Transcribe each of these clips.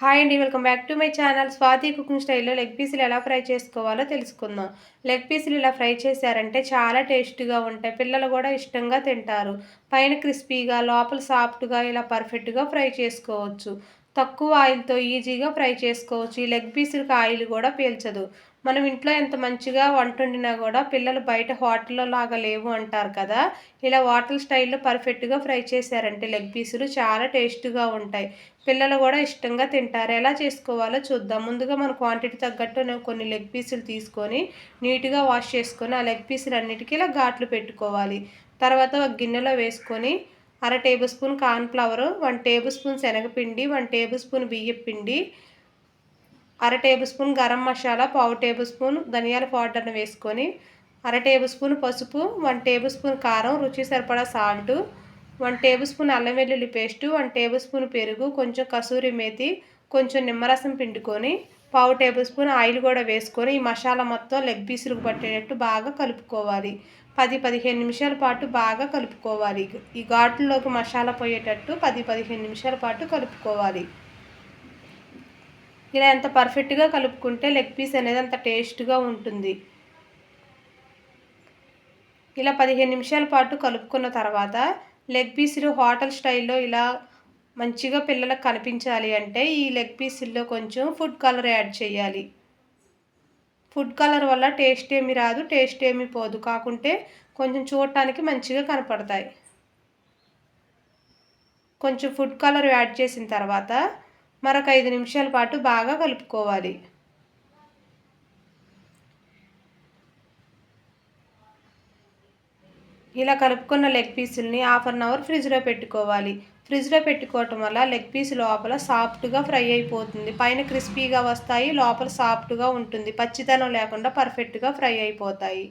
Hi అండి welcome back to my channel. Swathi cooking స్టైల్లో leg పీసులు ఎలా ఫ్రై చేసుకోవాలో తెలుసుకుందాం. లెగ్ పీసులు ఇలా ఫ్రై చేశారంటే చాలా టేస్ట్గా ఉంటాయి. పిల్లలు కూడా ఇష్టంగా తింటారు. పైన క్రిస్పీగా లోపల సాఫ్ట్గా ఇలా పర్ఫెక్ట్గా ఫ్రై చేసుకోవచ్చు. తక్కువ ఆయిల్తో ఈజీగా ఫ్రై చేసుకోవచ్చు. ఈ లెగ్ పీసులకు ఆయిల్ కూడా పీల్చదు. మనం ఇంట్లో ఎంత మంచిగా వంట వండినా కూడా పిల్లలు బయట హోటల్లో లాగా లేవు అంటారు కదా. ఇలా హోటల్ స్టైల్లో పర్ఫెక్ట్గా ఫ్రై చేశారంటే లెగ్ పీసులు చాలా టేస్ట్గా ఉంటాయి. పిల్లలు కూడా ఇష్టంగా తింటారు. ఎలా చేసుకోవాలో చూద్దాం. ముందుగా మన క్వాంటిటీ తగ్గట్టు కొన్ని లెగ్ పీసులు తీసుకొని నీట్గా వాష్ చేసుకొని ఆ లెగ్ పీసులు అన్నిటికీ ఇలా ఘాట్లు పెట్టుకోవాలి. తర్వాత ఒక గిన్నెలో వేసుకొని అర tablespoon cornflour one tablespoon శనగపిండి వన్ టేబుల్ స్పూన్ బియ్యం పిండి అర టేబుల్ స్పూన్ గరం మసాలా పావు టేబుల్ స్పూన్ ధనియాల పౌడర్ని వేసుకొని అర టేబుల్ స్పూన్ పసుపు వన్ టేబుల్ స్పూన్ కారం రుచి సరిపడా సాల్టు వన్ టేబుల్ స్పూన్ అల్లం వెల్లుల్లి పేస్టు వన్ టేబుల్ స్పూన్ పెరుగు కొంచెం కసూరి మేతి కొంచెం నిమ్మరసం పిండుకొని పావు టేబుల్ స్పూన్ ఆయిల్ కూడా వేసుకొని ఈ మసాలా మొత్తం లెగ్ పీసులకు పట్టేటట్టు బాగా కలుపుకోవాలి పది పదిహేను నిమిషాల పాటు బాగా కలుపుకోవాలి. ఈ ఘాట్లలోకి మసాలా పోయేటట్టు పది పదిహేను నిమిషాల పాటు కలుపుకోవాలి. ఇలా ఎంత పర్ఫెక్ట్గా కలుపుకుంటే లెగ్ పీస్ అనేది అంత టేస్ట్గా ఉంటుంది. ఇలా పదిహేను నిమిషాల పాటు కలుపుకున్న తర్వాత లెగ్ పీసులు హోటల్ స్టైల్లో ఇలా మంచిగా పిల్లలకు కనిపించాలి అంటే ఈ లెగ్ పీసుల్లో కొంచెం ఫుడ్ కలర్ యాడ్ చేయాలి. ఫుడ్ కలర్ వల్ల టేస్ట్ ఏమి రాదు టేస్ట్ ఏమి పోదు. కాకుంటే కొంచెం చూడటానికి మంచిగా కనపడతాయి. కొంచెం ఫుడ్ కలర్ యాడ్ చేసిన తర్వాత మరొక ఐదు నిమిషాల పాటు బాగా కలుపుకోవాలి. ఇలా కలుపుకున్న లెగ్ పీసుల్ని హాఫ్ అన్ అవర్ ఫ్రిడ్జ్లో పెట్టుకోవాలి. ఫ్రిడ్జ్లో పెట్టుకోవటం వల్ల లెగ్ పీస్ లోపల సాఫ్ట్గా ఫ్రై అయిపోతుంది. పైన క్రిస్పీగా వస్తాయి లోపల సాఫ్ట్గా ఉంటుంది. పచ్చితనం లేకుండా పర్ఫెక్ట్గా ఫ్రై అయిపోతాయి.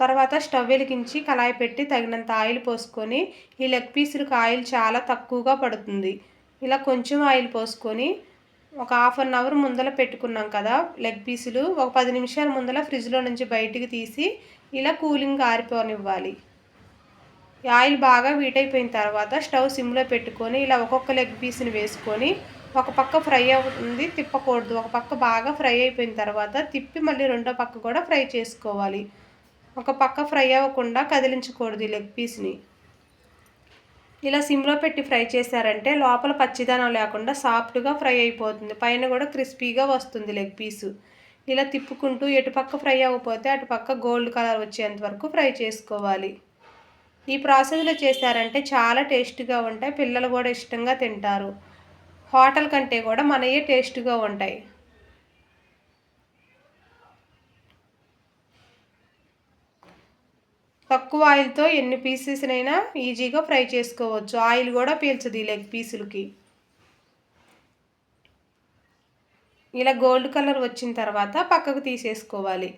తర్వాత స్టవ్ వెలిగించి కళాయి పెట్టి తగినంత ఆయిల్ పోసుకొని ఈ లెగ్ పీసులకు ఆయిల్ చాలా తక్కువగా పడుతుంది. ఇలా కొంచెం ఆయిల్ పోసుకొని ఒక హాఫ్ అన్ అవర్ ముందల పెట్టుకున్నాం కదా లెగ్ పీసులు ఒక పది నిమిషాల ముందల ఫ్రిడ్జ్లో నుంచి బయటికి తీసి ఇలా కూలింగ్ ఆరిపోనివ్వాలి. ఆయిల్ బాగా వీటైపోయిన తర్వాత స్టవ్ సిమ్లో పెట్టుకొని ఇలా ఒక్కొక్క లెగ్ పీస్ని వేసుకొని ఒక పక్క ఫ్రై అవుతుంది తిప్పకూడదు. ఒక పక్క బాగా ఫ్రై అయిపోయిన తర్వాత తిప్పి మళ్ళీ రెండో పక్క కూడా ఫ్రై చేసుకోవాలి. ఒక పక్క ఫ్రై అవ్వకుండా కదిలించకూడదు ఈ లెగ్ పీస్ని ఇలా సిమ్లో పెట్టి ఫ్రై చేశారంటే లోపల పచ్చిదనం లేకుండా సాఫ్ట్గా ఫ్రై అయిపోతుంది. పైన కూడా క్రిస్పీగా వస్తుంది లెగ్ పీసు. ఇలా తిప్పుకుంటూ ఎటుపక్క ఫ్రై అవ్వకపోతే అటుపక్క గోల్డ్ కలర్ వచ్చేంత వరకు ఫ్రై చేసుకోవాలి. ఈ ప్రాసెస్లో చేశారంటే చాలా టేస్ట్గా ఉంటాయి. పిల్లలు కూడా ఇష్టంగా తింటారు. హోటల్ కంటే కూడా మనయే టేస్ట్గా ఉంటాయి. తక్కువ ఆయిల్తో ఎన్ని పీసెస్నైనా ఈజీగా ఫ్రై చేసుకోవచ్చు. ఆయిల్ కూడా పీల్చదు ఈ లెగ్ పీసులకి. ఇలా గోల్డ్ కలర్ వచ్చిన తర్వాత పక్కకు తీసేసుకోవాలి.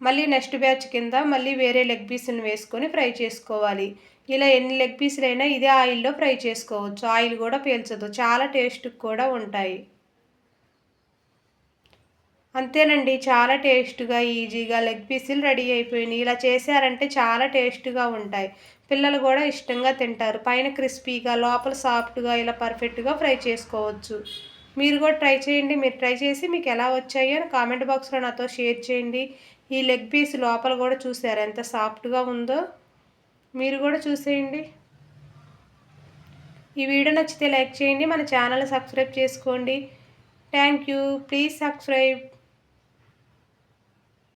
మళ్ళీ నెక్స్ట్ బ్యాచ్ కింద మళ్ళీ వేరే లెగ్ పీసులను వేసుకొని ఫ్రై చేసుకోవాలి. ఇలా ఎన్ని లెగ్ పీసులైనా ఇదే ఆయిల్లో ఫ్రై చేసుకోవచ్చు. ఆయిల్ కూడా పీల్చదు. చాలా టేస్ట్ కూడా ఉంటాయి. అంతేనండి చాలా టేస్ట్గా ఈజీగా లెగ్ పీసులు రెడీ అయిపోయినాయి. ఇలా చేశారంటే చాలా టేస్ట్గా ఉంటాయి. పిల్లలు కూడా ఇష్టంగా తింటారు. పైన క్రిస్పీగా లోపల సాఫ్ట్గా ఇలా పర్ఫెక్ట్గా ఫ్రై చేసుకోవచ్చు. మీరు కూడా ట్రై చేయండి. మీరు ట్రై చేసి మీకు ఎలా వచ్చాయో కామెంట్ బాక్స్లో నాతో షేర్ చేయండి. ఈ లెగ్ పీస్ లోపల కూడా చూసారు ఎంత సాఫ్ట్గా ఉందో? మీరు కూడా చూసేయండి. ఈ వీడియో నచ్చితే లైక్ చేయండి. మన ఛానల్ సబ్స్క్రైబ్ చేసుకోండి. Thank you. Please subscribe.